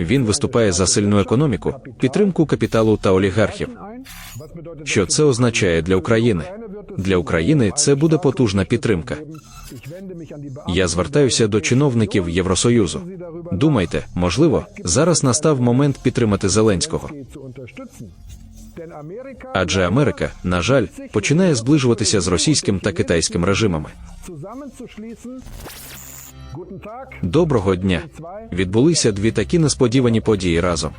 Він виступає за сильну економіку, підтримку капіталу та олігархів. Що це означає для України? Для України це буде потужна підтримка. Я звертаюся до чиновників Євросоюзу. Думайте, можливо, зараз настав момент підтримати Зеленського. Адже Америка, на жаль, починає зближуватися з російським та китайським режимами. Доброго дня! Відбулися дві такі несподівані події разом.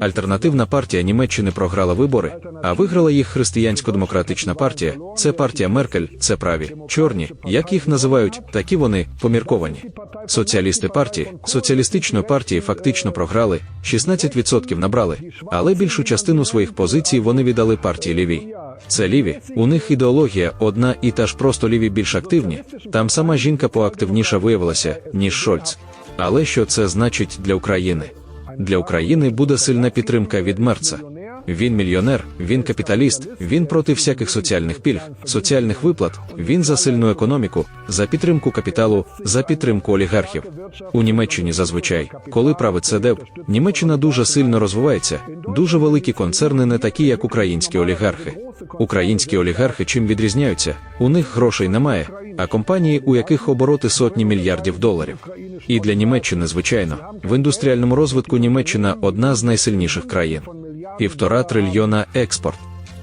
Альтернативна партія Німеччини програла вибори, а виграла їх християнсько-демократична партія. Це партія Меркель, це праві, чорні, як їх називають, такі вони помірковані. Соціалісти партії, соціалістичної партії фактично програли, 16% набрали, але більшу частину своїх позицій вони віддали партії лівій. Це ліві, у них ідеологія одна і та ж просто ліві більш активні. Там сама жінка поактивніша виявилася, ніж Шольц. Але що це значить для України? Для України буде сильна підтримка від Мерца. Він мільйонер, він капіталіст, він проти всяких соціальних пільг, соціальних виплат, він за сильну економіку, за підтримку капіталу, за підтримку олігархів. У Німеччині зазвичай, коли править СЕДЕП, Німеччина дуже сильно розвивається, дуже великі концерни не такі, як українські олігархи. Українські олігархи чим відрізняються? У них грошей немає, а компанії, у яких обороти сотні мільярдів доларів. І для Німеччини, звичайно, в індустріальному розвитку Німеччина одна з найсильніших країн. Півтора трильйона експорт.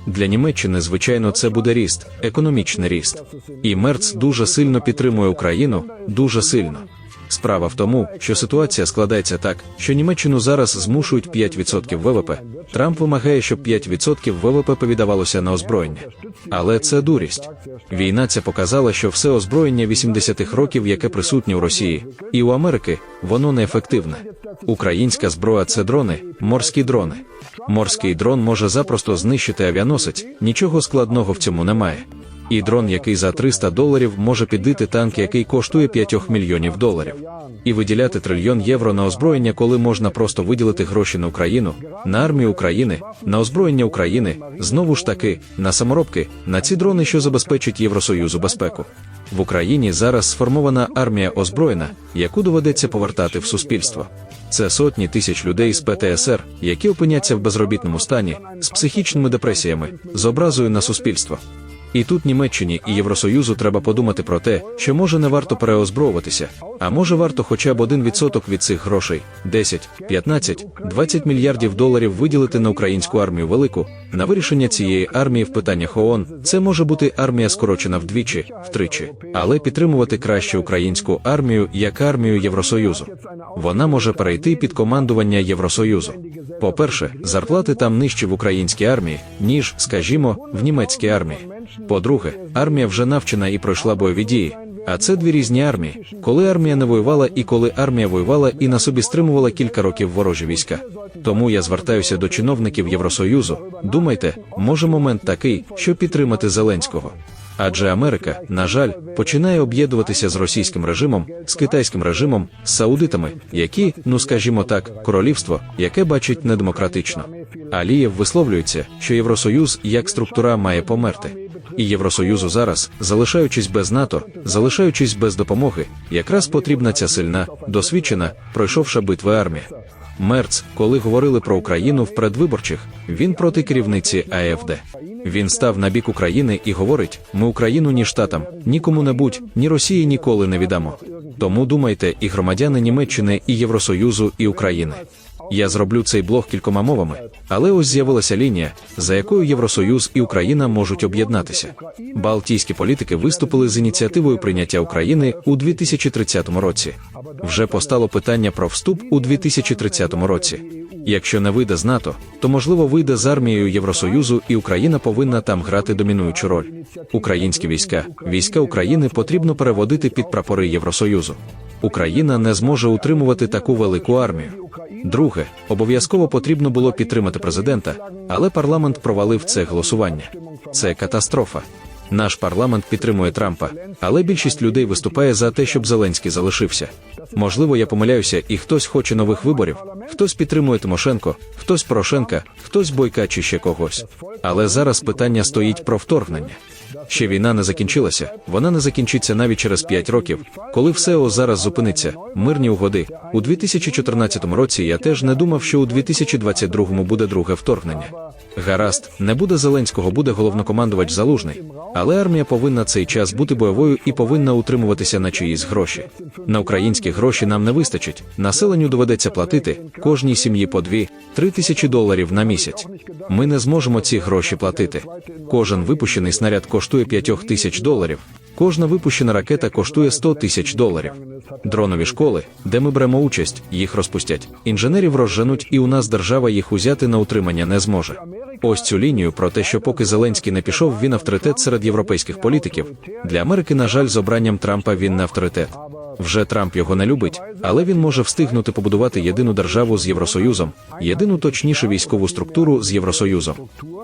Для Німеччини, звичайно, це буде ріст, економічний ріст. І Мерц дуже сильно підтримує Україну, дуже сильно. Справа в тому, що ситуація складається так, що Німеччину зараз змушують 5% ВВП. Трамп вимагає, щоб 5% ВВП повідавалося на озброєння. Але це дурість. Війна ця показала, що все озброєння 80-х років, яке присутнє у Росії, і у Америки, воно неефективне. Українська зброя це дрони, морські дрони. Морський дрон може запросто знищити авіаносець, нічого складного в цьому немає. І дрон, який за 300 доларів може підбити танк, який коштує 5 мільйонів доларів. І виділяти трильйон євро на озброєння, коли можна просто виділити гроші на Україну, на армію України, на озброєння України, знову ж таки, на саморобки, на ці дрони, що забезпечать Євросоюзу безпеку. В Україні зараз сформована армія озброєна, яку доведеться повертати в суспільство. Це сотні тисяч людей з ПТСР, які опиняться в безробітному стані, з психічними депресіями, з образою на суспільство. І тут Німеччині і Євросоюзу треба подумати про те, що може не варто переозброюватися, а може варто хоча б 1% від цих грошей 10, 15, 20 мільярдів доларів виділити на українську армію велику. На вирішення цієї армії в питаннях ООН це може бути армія скорочена вдвічі, втричі, але підтримувати краще українську армію як армію Євросоюзу. Вона може перейти під командування Євросоюзу. По-перше, зарплати там нижчі в українській армії, ніж, скажімо, в німецькій армії. По-друге, армія вже навчена і пройшла бойові дії. А це дві різні армії. Коли армія не воювала і коли армія воювала і на собі стримувала кілька років ворожі війська. Тому я звертаюся до чиновників Євросоюзу. Думайте, може момент такий, що підтримати Зеленського. Адже Америка, на жаль, починає об'єднуватися з російським режимом, з китайським режимом, з саудитами, які, ну скажімо так, королівство, яке бачить недемократично. Алієв висловлюється, що Євросоюз як структура має померти. І Євросоюзу зараз, залишаючись без НАТО, залишаючись без допомоги, якраз потрібна ця сильна, досвідчена, пройшовша битви армія. Мерц, коли говорили про Україну в предвиборчих, він проти керівниці АФД. Він став на бік України і говорить: ми Україну ні штатам, ні кому-небудь, ні Росії ніколи не віддамо. Тому думайте, і громадяни Німеччини, і Євросоюзу, і України. Я зроблю цей блог кількома мовами, але ось з'явилася лінія, за якою Євросоюз і Україна можуть об'єднатися. Балтійські політики виступили з ініціативою прийняття України у 2030 році. Вже постало питання про вступ у 2030 році. Якщо не вийде з НАТО, то можливо вийде з армією Євросоюзу, і Україна повинна там грати домінуючу роль. Українські війська, війська України потрібно переводити під прапори Євросоюзу. Україна не зможе утримувати таку велику армію. Друге, обов'язково потрібно було підтримати президента, але парламент провалив це голосування. Це катастрофа. Наш парламент підтримує Трампа, але більшість людей виступає за те, щоб Зеленський залишився. Можливо, я помиляюся, і хтось хоче нових виборів, хтось підтримує Тимошенко, хтось Порошенка, хтось Бойка чи ще когось. Але зараз питання стоїть про вторгнення. Ще війна не закінчилася. Вона не закінчиться навіть через 5 років. Коли все о зараз зупиниться, мирні угоди. У 2014 році я теж не думав, що у 2022 буде друге вторгнення. Гаразд, не буде Зеленського, буде головнокомандувач залужний. Але армія повинна цей час бути бойовою і повинна утримуватися на чиїсь гроші. На українські гроші нам не вистачить. Населенню доведеться платити кожній сім'ї по 2-3 тисячі доларів на місяць. Ми не зможемо ці гроші платити. Кожен випущений снаряд коштує 5 тисяч доларів. Кожна випущена ракета коштує 100 тисяч доларів. Дронові школи, де ми беремо участь, їх розпустять. Інженерів розженуть, і у нас держава їх узяти на утримання не зможе. Ось цю лінію про те, що поки Зеленський не пішов, він авторитет серед європейських політиків. Для Америки, на жаль, з обранням Трампа він не авторитет. Вже Трамп його не любить, але він може встигнути побудувати єдину державу з Євросоюзом, єдину точніше військову структуру з Євросоюзом.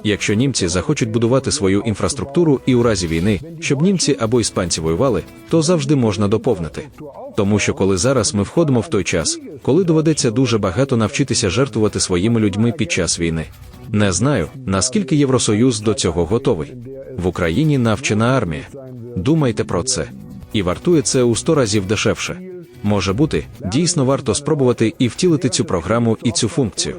Якщо німці захочуть будувати свою інфраструктуру і у разі війни, щоб німці або іспанці воювали, то завжди можна доповнити. Тому що коли зараз ми входимо в той час, коли доведеться дуже багато навчитися жертвувати своїми людьми під час війни. Не знаю, наскільки Євросоюз до цього готовий. В Україні навчена армія. Думайте про це. І вартує це у сто разів дешевше. Може бути, дійсно варто спробувати і втілити цю програму і цю функцію.